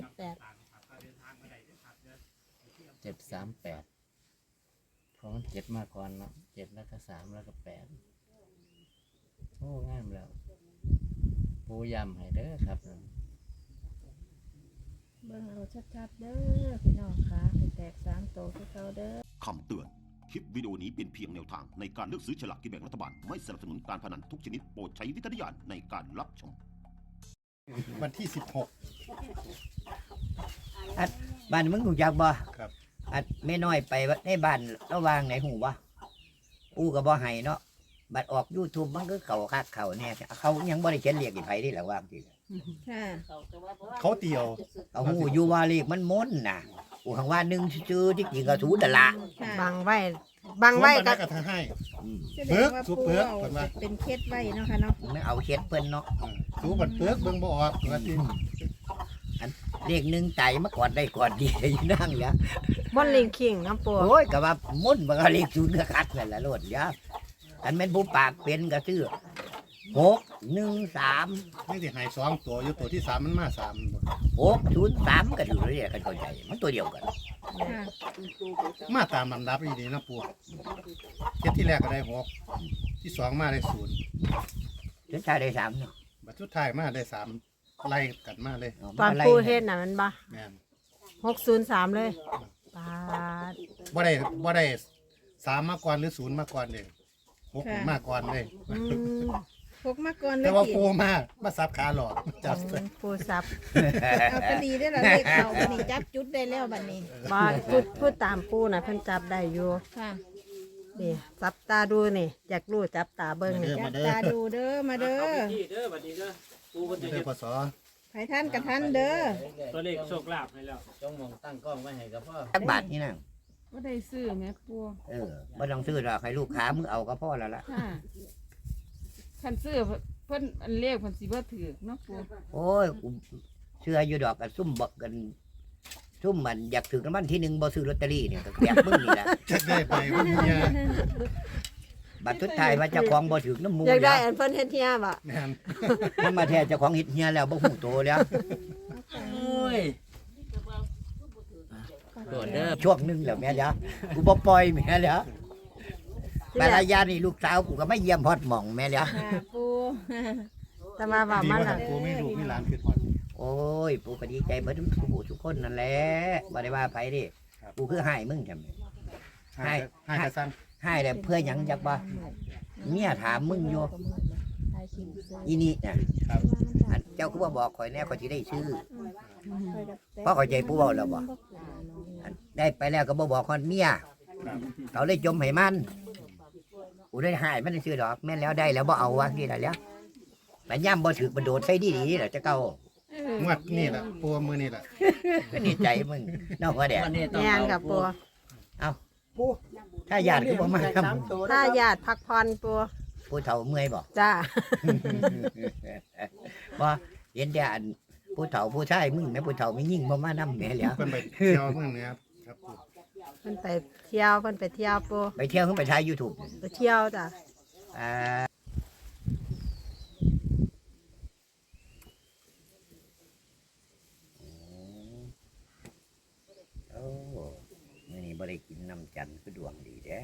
จ็ดแปดเจ็ดสามแปดเพราะมันเจ็ดมาก่อนเนาะเจ็ดแล้วก็สามแล้วก็แปดโอ้ง่ายแล้วปูยำให้เด้อครับเบิ่งเอาชัดๆเด้อพี่น้องค่ะให้แตกสามโตคือเก่าเด้อคำเตือน คลิปวิดีโอนี้เป็นเพียงแนวทางในการเลือกซื้อฉลากกินแบ่งรัฐบาล ไม่สนับสนุนการพนันทุกชนิดโปรดใช้วิจารณญาณในการรับชม วันที่สิบหก บ้านมึงรู้จักบ่ครับ อัดแม่น้อยไปในบ้านระหวางไหนหูวะอู้ก็บ่ให้เนาะ บัดออก YouTube มันก็เข้าคักเข้าแน่เขายังบ่ได้เขียนเรียกอีไผนี่แหละว่าจริงค่ะเขาเตียวเอาหูอยู่ว่าเลขมันมนต์น่ะอูข้างว่าหนึงซื่อๆที่จริงก็ถูนั่นล่ะค่ะ บังไว้ บังไว้ก็ ก็กระให้อืมแสดงว่าซุปปูเปลือกเอาเพิ่นว่าเป็นเคสไว้เนาะค่ะเนาะมันเอาเขียนเพิ่นเนาะสูบัดเปลือกเบิ่งบ่ออกว่าที่เลขหนึงใจมาก่อนได้ก่อนดีอยู่นั่งแล้วบนลิงคิงน้ำปูโอ้ยก็ว่ามนต์มันก็เลขศูนย์ก็คักนั่นแหละโลดยาอันแม่นผู้ปากเป็นก็ซื้อหกหนึ่งสามนี่สิให้สองตัวอยู่ตัวที่สามมันมาสามบ่หกศูนย์สามก็อยู่เรียกกันเข้าใจมันตัวเดียวกันค่ะ มาตามลำดับอีดีนะปู่เจ็ดที่แรกก็ได้หกที่สองมาได้ศูนย์เจ้าชายได้สามเนาะบัดสุดท้ายมาได้สามไล่กันมาเลยเาตอนมาไล่ปูเฮ็ดน่ะมันบ่แม่นหกศูนย์สามเลยปาดบ่ได้บ่ได้สามมาก่อนหรือศูนย์มาก่อนเด้หกมาก่อนเลยอืม พกมาก่อนเลแต่ยว่าพี่ปู่มามาสับขาหลอกจับปูสับเอาก็ดีได้อละเลขเขาบัดนี้จับจุดได้แล้วบัดนี้บ่พูดพูดตามปูน่ะเพิ่นจับได้อยู่ค่ะ นี่จับตาดูนี่อยากรู้จับตาเบิ่งนี่จับตาดูเด้อมาเด้อเด้อบัดนี้เด้อปูเพิ่นจะเด้เฮ็อดพศไผท่านกับท่านเด้อตัวเลขโชคลาภให้แล้วจ้องมองตั้งกล้องไว้ให้กับพ่อจักบาทนี่นะก็ได้ซื้อแม่ปัวเออบ่ต้องซื้อหรอกให้ลูกค้ามึงเอาก็พอแล้วล่ะค่ะ คันซื้อเพิ่นอันเลขเพิ่นสิบ่ถือเนาะปัวโอ้ยกูเชื่ออยู่ดอกกันซุ่มบอกกัน ซุ่มมันอยากถึงน้ำมันที่หนึ่งบ่ซื้อลอตเตอรี่เนี่ยก็แบบมึงนี่แหละจักได้ไปวันนี้บัตรทุดท้ายว่าเจ้าของบ่ถึงน้ำมูอยากได้แล้วอันเพิ่นเฮ็ดเฮียบ่แม่นมันมาแท้เจ้าของเฮ็ดเฮียแล้วบ่ฮู้โตแล้วโอ้ยโดดเด้อ ช่วงหนึงแล้วแม่เดี๋ยวกูบ่ปล่อยแม่เดี๋ย วภรรยานี่ลูกสาวกูก็ไม่เยี่ยมฮอดหม่องแม่เดี๋ยวค่ะปูแต่มาว่าดีมันว่าน่ะ ทางปู่ไม่ลูกไม่หลานคือพอด โอ้ยปู่ก็ดีใจเบิดทุกผู้ทุกคนนั่นแหละบ่ได้ว่าไผดิครับ กูคือให้มึงจำ ให้ ให้ให้กระสันให้แต่เพื่อหยังจักบ่เมียถามมึงอยู่อีนี่น่ะครับอันเจ้าก็บ่บอกข่อยแน่ข่อยสิได้ชื่อเพราะเข้าใจผู้เว้าแล้วบ่อันได้ไปแล้วก็บ่บอกคนเมีย ครับเขาเลยจมให้มัน กูได้หายมันซื้อดอกแม่นแล้วได้แล้วบ่เอาวะนี่แหละแล้วแต่ย่ำบ่ถือมันโดดใส่ดีๆแหละจะเก่างวดนี่แหละปูมือนี่แหละก็ดีใจมึงนอกว่าแดดวันนี้ต้องแม่นเอากับปูถ้าญาติคือบ่มาทำถ้าญาติพักผ่อนปูผู้เฒ่าเมื่อยบ่ จ้า บ่เห็นแต่อันผู้เฒ่าผู้ชายมึงแม่ผู้เฒ่าไม่ยิ่งบ่มานำแม่แล้วเพิ่นไปเที่ยวเมืองเนี้ยครับปู เพิ่นไปเที่ยวเพิ่นไปเที่ยวปูไปเที่ยวขึ้นไปถ่าย YouTube ไปเที่ยวจ้ะอ่าโอ้มื้อนี้บ่ได้กินน้ำจันทร์คือดวงดีแท้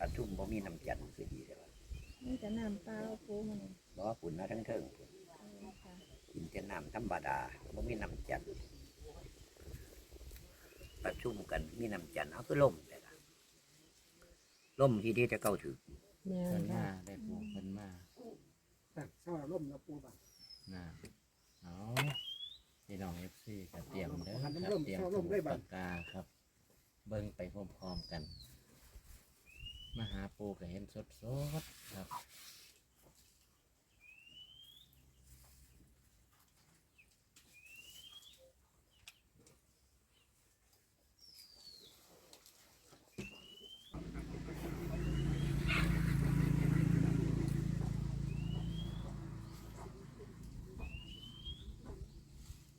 อาทุ่มบ่มีน้ำจันทร์คือดีเด้อนี่จะน้ำเปล่าปูมันบ่ว่าฝุ่นมาทั้งเทิงพุ่นกินแต่น้ำธรรมดาบ่มีน้ำจันทร์ ประชุมกันมีน้ำจันทร์เอาคือล่มแต่ละล่มที่ที่จะเข้าถึงแม่เพิ่นนจ้ะมาได้ปูเพิ่นมาน่ะเอาพี่น้อง FC ก็เตรียมเด้อครับเตรียมสมุดปากกาครับ เบิ่งไปพร้อมๆกัน มาหาปูก็เห็นสดๆครับ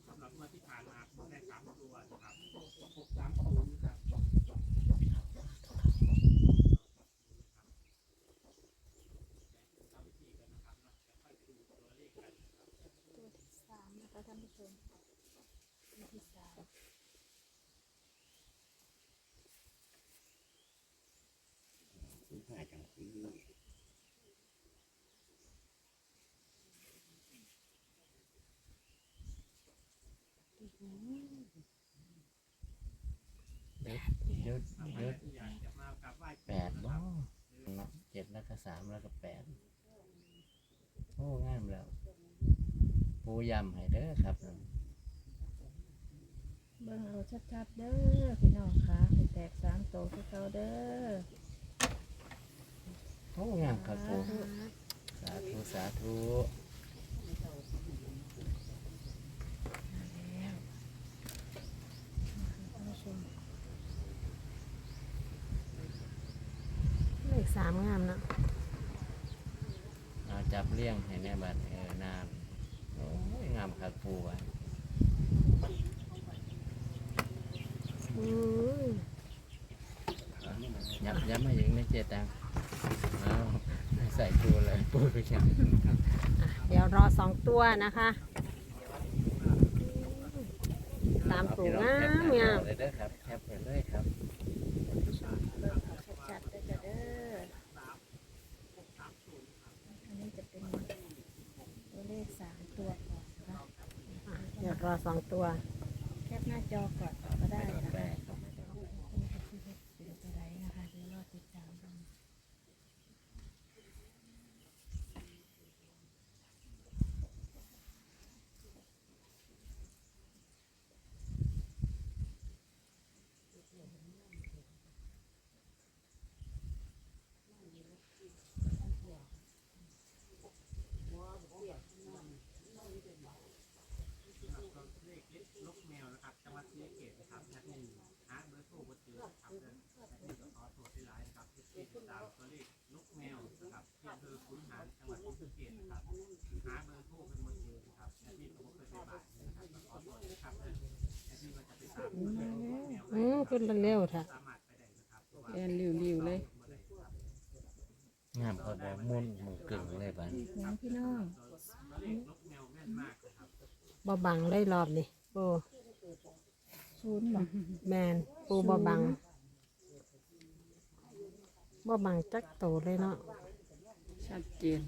สำหรับงวดที่ผ่านมาผมได้สามตัวนะครับหกสามศูนย์ครับ สามนะคะท่านผู้ชม ห้าจังสี ยุดยุดที่อยากจะมากราบไหว้แปดบ่เนาะเจ็ดแล้วก็สามแล้วก็แปดโอ้งามแล้วปูยำให้เด้อครับเบิ่งเอาชัดๆเด้อพี่น้องค่ะให้แตกสามโตคือเก่าเด้อโอ้งามครับปูสาธุสาธุ ท่านผู้ชม เลขสามงามเนาะ เอาจับเลี้ยงให้แน่บัดเออนามโอ้ยงามครับปูอะอืมยับยับมาอย่างนี้เจ็ดตังเอาใส่ปูเลยปูไปยังอะเดี๋ยวรอสองตัวนะคะตามตัวงามงามเลยเด้อครับแคปไปเลยครับ เบิ่งเอาชัดๆเด้อจ้ะเด้ออันนี้จะเป็นตัวเลขสามตัวก่อนนะคะ อะเดี๋ยว รอสองตัว แคปหน้าจอก่อนก็ได้ เป็นตัวใดนะคะเดี๋ยวรอติดตามกัน เลขลกแมวนะครับจังหวัดศรีสะเกษนะครับแอดมินหาเบอร์โทรบ่เจอครับเดินแอดมินก็ขอโทษที่หลายนะครับที่ติดตามตัวเลขลกแมวนะครับที่อำเภอขุนหารจังหวัดศรีสะเกษนะครับหาเบอร์โทรเป็นบ่เจอนะครับแอดมินก็บ่เคยไปบ้านนะครับก็ขอโทษนะครับเด้อแอดมินก็จะไปตามตัวเลขลกแมว อืมขึ้นเร็วๆเถอะสามารถไปได้นะครับเพราะว่าแอนริวๆเลยงามเขาบอกมุ่นหมึงกึ่งเลยบัดอีกหนึ่งพี่น้องตัวเลขลกแมวแม่นมากนะครับบ่บังได้รอบนี่ปูศูนย์บอกแมนปูบ่บังบ่บังจักโตเลยเนาะชัดเจน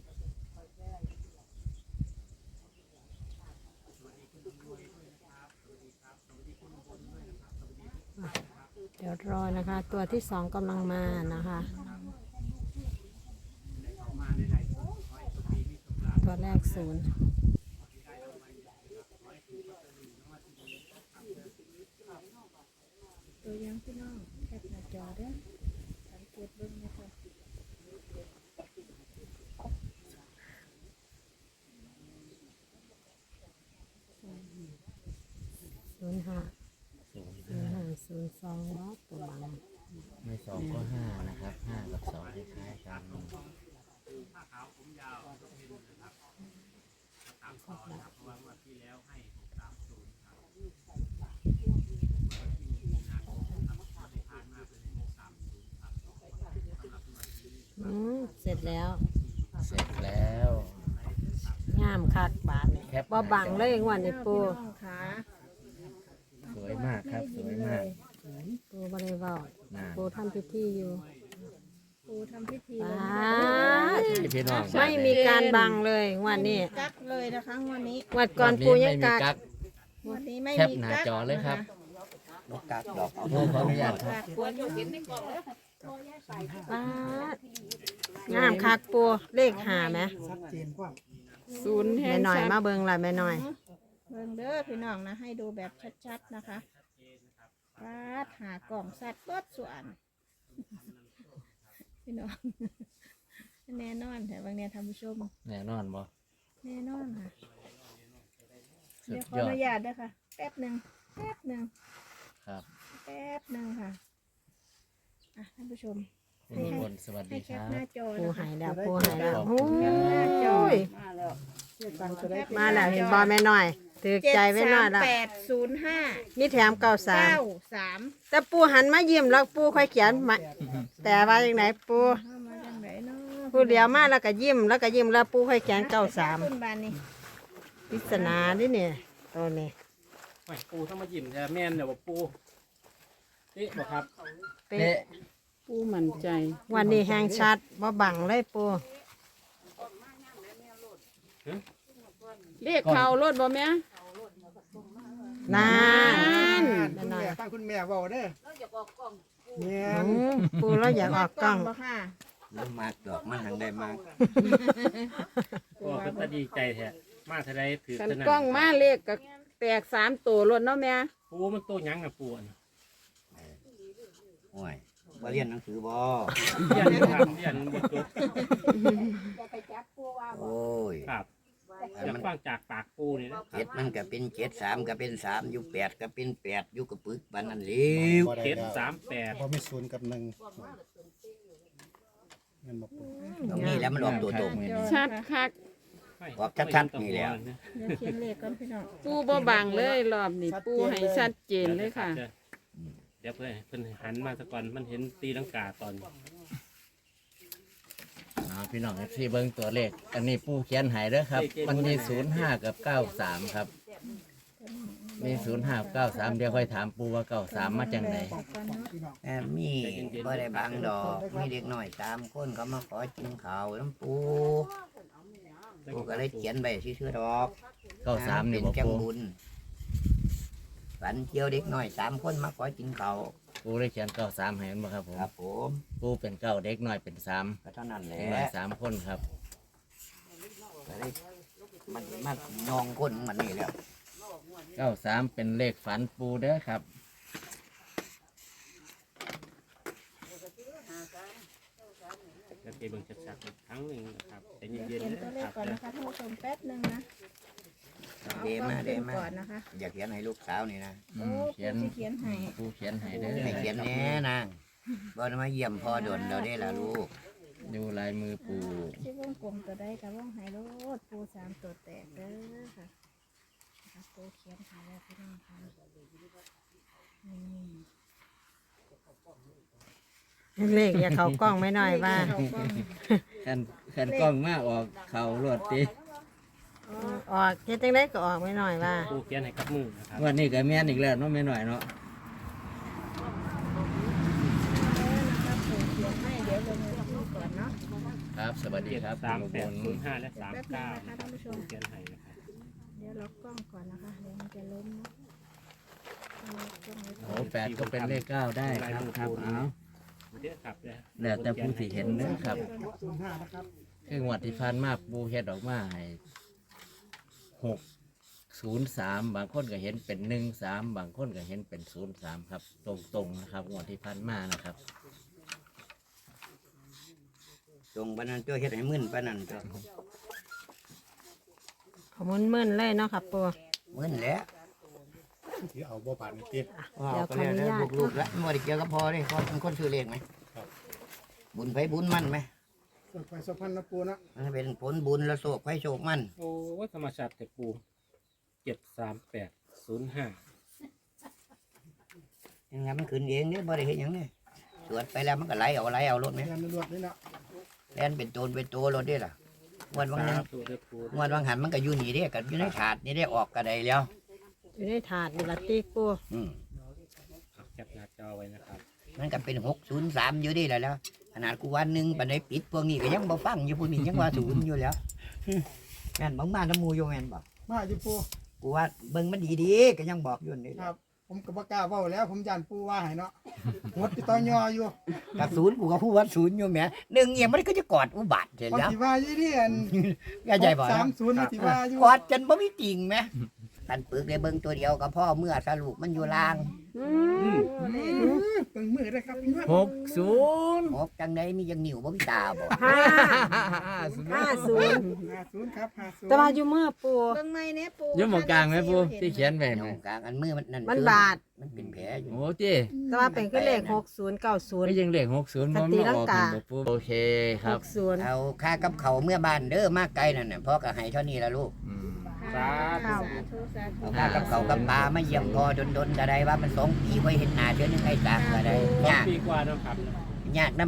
เดี๋ยวรอนะคะ ตัวที่สองกำลังมานะคะ ตัวแรกศูนย์ตัวอยังพี่น้องแคปหน้าจอเด้อสังเกตเบิ่งนะคะศูนย์ห้าศูนย์ ศูนย์ห้าศูนย์สองเนาะตัวบังไม่สองก็ห้านะครับห้ากับสองคล้ายๆกันผ้าขาวผมยาวต้องเป็นนะครับตามต่อนะครับเพราะว่างวดที่แล้วให้หกสามศูนย์ครับที่มีนาคมครับงวดที่ผ่านมาเป็นหกสามศูนย์ครับสำหรับงวดนี้อืมเสร็จแล้ว เสร็จแล้ว งามคักบาทนี่แคป บ่บังเลยงวันนี้ปู พี่น้องค่ะ สวยมากครับ สวยมาก ปูบ่ได้เว้า น่า ปูทำพิธีอยู่ปูทำพิธีบแล้วาดให้พี่น้องไม่มีการบังเลยงวันนี้กักเลยนะคะงวันนี้งวันก่อนปูยังไม่มีกักกักงวันนี้ไม่แคปมีหน้ากักจอเลยครับ นกกักดอกโอ้ขออนุญาตครับกักควรอยู่บาดงามคักปูเลขหาไหมศูนย์แห้แม่งหน่อยชัดมาเบิ่งล่ะแม่หน่อย เบิ่งเด้อพี่น้องนะให้ดูแบบชัดๆนะคะปาดหากล่องสัตว์เบิดส่วน พี่น้องแน่นอนแต่บางเนี่ยท่านผู้ชม แน่นอนบ่แน่นอนค่ะ สุเดี๋ยดวขอยออดนุญาตด้วยค่ะ แป๊บหนึ่งแป๊บหนึ่งครับแป๊บหนึ่งค่ะอะท่านผู้ชม คุณอุบลสวัสให้ดีแคคปรับ หน้าจอปูนะคะหายแล้วปูหายแล้วขอบโอ้คุณครับยแคปมาแล้วเห็นบอแม่หน่อย ถือใจแม่หน่อยแล้วเจ็ดสามแปดศูนย์ห้ามีแถมเก้าสามเก้าสามแต่ปูหันมายิ้มแล้วปูค่อยเขียนมาแต่ว่าอย่างไหนปูเข้ามาจังไหนเนาะปูเดียวมาแล้วก็ยิ้มแล้วก็ยิ้มแล้วปูค่อยเขียนเก้าสามคุณบานนี่ปริศนาดิเนี่ยตัวนี้ไม่ปูต้องมายิ้มแท้แม่นเดี๋ยวบอกปูเอ๊ะบอกครับเป๊ะปูมั่นใจวันนี้แหงชัดบ่บังเลยปู เรียกเขารถบ่แม่นาน คุณแม่ฟังคุณแม่เว้าเด้อแม่อืมปูแล้วอยากออกกล้องบ่ค่ะมันมากดอกมันทางได้มากก็เป็นตาดีใจแท้มาเท่าไรถือกันเท่านั้นกล้องมาเลขก็แตกสามตัวรถเนาะแม่ปูมันโตหยังนะปูอันโอ้ยบ่เรียนหนังสือบ่เรียนอยู่ครับเรียนบทจบโอ้ยครับ อยากฟังจากปากปูนี่นะเจ็ดมันก็เป็นเจ็ดสามก็เป็นสามอยู่แปดก็เป็นแปดอยู่กับปึกบันนั่นเร็วบ่ได้เจ็ดแล้วสามแปดบ่มีศูนย์กับหนึ่งเงินบ่ปูตรงนี้แล้วมันออกตัวตรง ชัดคักออกชัดๆนี่แหละ เดี๋ยวเขียนเลขก่อนพี่น้องปูบ่บังเลยรอบนี้ปูให้ชัดเจนเลยค่ะ เดี๋ยวเพื่อนเพื่อนหันมาสักก่อนมันเห็นตีลังกาตอนอ่า พี่น้องเอฟซีเบิ้งตัวเลข อันนี้ปูเขียนใหายเด้อครับ มันมีศูนย์ห้ากับเก้าสามครับ มีศูนย์ห้าเก้าสามเดี๋ยวค่อยถามปูว่าเก้าสามมาจากไหนแม่มีบ่ได้บางดอกมีเด็กน้อยสามคนเขามาขอกินข้าวน้ำปูปูก็เลยเขียนใบชื่อๆดอกเก้าสามนี่เป็นบ่จังปูบุญฝันเกี่ยวเด็กน้อยสามคนมาขอกินข้าว ปูได้เขียนเก้าสามให้มันบ่ครับผมครับผมปูเป็นเก้าเด็กน้อยเป็นสามก็เท่านั้นแหเด็ละกน้อยสามคนครับก็เลยมันมันยองคนมันนี่แหล้วเก้าสามเป็นเลขฝันปูเด้อครับจะเก็บเบิ่งชัดๆอีกครั้งหนึ่งนะครับใจเย็นเขียนๆตัวนะเลคขรับก่อนนะคะท่านผู้ชมแป๊บหนึงนะ เดมาเดมา ก่อนนะคะ อยากเขียนให้ลูกสาวนี่นะอืโอ้มปูเขียนสิเขียนให้ปูเขียนให้เด้อให้เขียนแน่นางบ่ได้มาเยี่ยมพ่อดนเราได้ละลูกดูลายมือปูชื่อวงกลมตัวใดกับวงไฮโลดปูสามตัวแตกเด้อค่ะนะคะปูเขียนให้แล้วพี่น้องค่ะนี่เลขอย่าเขากล้องไม่น้อยว่า เข้ากล้อง ขันขันกล้องมาออกเข่ารวดติ ออกเฮ็ดจังได้ก็ออกไม่น้อยว่าปูเขียนให้กับมือนะครับวันนี้ก็แม่นอีกแล้วเนาะแม่หน่อยเนาะนะครับปูเขียนให้เดี๋ยวลงมือที่ก่อนเนาะครับสวัสดีเจ็ดครับสามคุณแปอุดบลศูนย์ห้าและสามแป๊บนึงเก้านะคะท่านผู้ชมปูเขียนให้นะครับเดี๋ยวล็อกกล้องก่อนนะคะเดี๋ยวมันจะล้มนะเอาล็อกกล้องไว้ก่โอ้อนแปดก็เป็นเลขเก้าได้ครับครับเอาเดี๋ยวครับเนี่ยแล้วแต่ผู้ที่เห็นเด้อครับศูนย์ห้านะครับคืองวดที่ผ่านมาปูเฮ็ดออกมาให้ หกศูนย์สามบางคนก็เห็นเป็นหนึ่งสามบางคนก็เห็นเป็นศูนย์สามครับ ตรงๆนะครับงวดที่ผ่านมานะครับ ตรงปานนั้นตัวเฮ็ดให้มึนปานนั้นตัวเขามึนๆเลยเนาะครับปูมึนแหล้วที่เอาบ่บาดนี่ติเดี๋ยวขออนุญาตลูกๆละบ่ได้เกี่ยวกับพ่อเด้พ่อเป็นคนซื้อเลขไหมครับบุญไปบุญมันไหม ส่วนไปสุพรรณนะปูนะมันเป็นผลบุญและโศกไปโศกมันโอ้ยธรรมชาติแต่ปูเจ็ดสามแปดศูนย์ห้ายังไงมันขึ้นเองเนี่ยบ่ได้เห็นหยังเนี่ยสวดไปแล้วมันก็ไหลเอาไหลเอารถไหมแม่นรวดนี่เนาะแล่นเป็นโตนเป็นตัวรถได้ล่ะงวดวังหนึงตัวเด็กปูงวดวังหันมันก็อยู่นี่เด้กับอยู่ในถาดนี่ได้ออกกระไดแล้ว อยู่ในถาดนี่ละติปูอืม ครับแคปหน้าจอไว้นะครับ มันก็เป็นหกศูนย์สามอยู่ดีแหละแล้วขนาดกูวันหนึ่งปันไดปิดพวกนี้ก็ยังบ่ฟังอยู่พวกนี้ยังว่าศูนย์อยู่แล้วแม่นบางบ้านน้ำมูอยู่แม่นบอกมาอยู่ปูกูว่าเบิ่งมันดีๆก็ยังบอกอยู่นี่ครับ ผมก็บ่กล้าเว้าแล้ว ผมยันปูว่าให้เนาะหมดที่ต่อยออยู่กับศูนย์กูก็พูดว่าศูนย์อยู่แหม่หนึ่งเอียมันก็จะกอดอุบัติเสร็จพอแล้วสิว่าอยู่ที่อันอย่าใจบ่สามศูนย์มาสิว่าอยู่กอดจนบ่มีติ่งไหม ตันปึกได้เบิ่งตัวเดียวกับพ่อเมื่อสรุปมันอยู่ล่างอืมเบิ่งมือได้ครับพี่น้องหกศูนย์หกจังไดมียังนิ้วบ่มีตาบ่ห้าห้าศูนย์ห้าศูนย์ครับห้าศูนย์แต่ว่าอยู่เมื่อปูเบิ่งไม้เนี่ยปูอยุ่หมองกลางไหมปูที่เขียนไว้ตไหรมงกลางอันมือมันนั่นมันคือบาดมันเป็นแผลอยู่โอ้เจ้แต่ว่าเป็นคือเลขหกศูนย์เก้าศูนย์ก็ยังเลขหกศูนย์ปมันฏิมาลัองอกกาเป็นบ่ปูโอเคคหรับกศูนย์เอาค่ากับเขาวเมื่อบ้านเด้อมาไกลนั่นน่ะพ่อก็ให้เท่านี้ละลูกอืม สาธุสาธุสาธุเอาค่ากับเขาวกับปลามาเยี่ยมพอดนๆก็ได้ว่ามันสองปีไว้เห็นหน้าเดือนหนึงไอ้ตากก็ได้สองยากปีกว่าแล้วครับ ยากน้ำ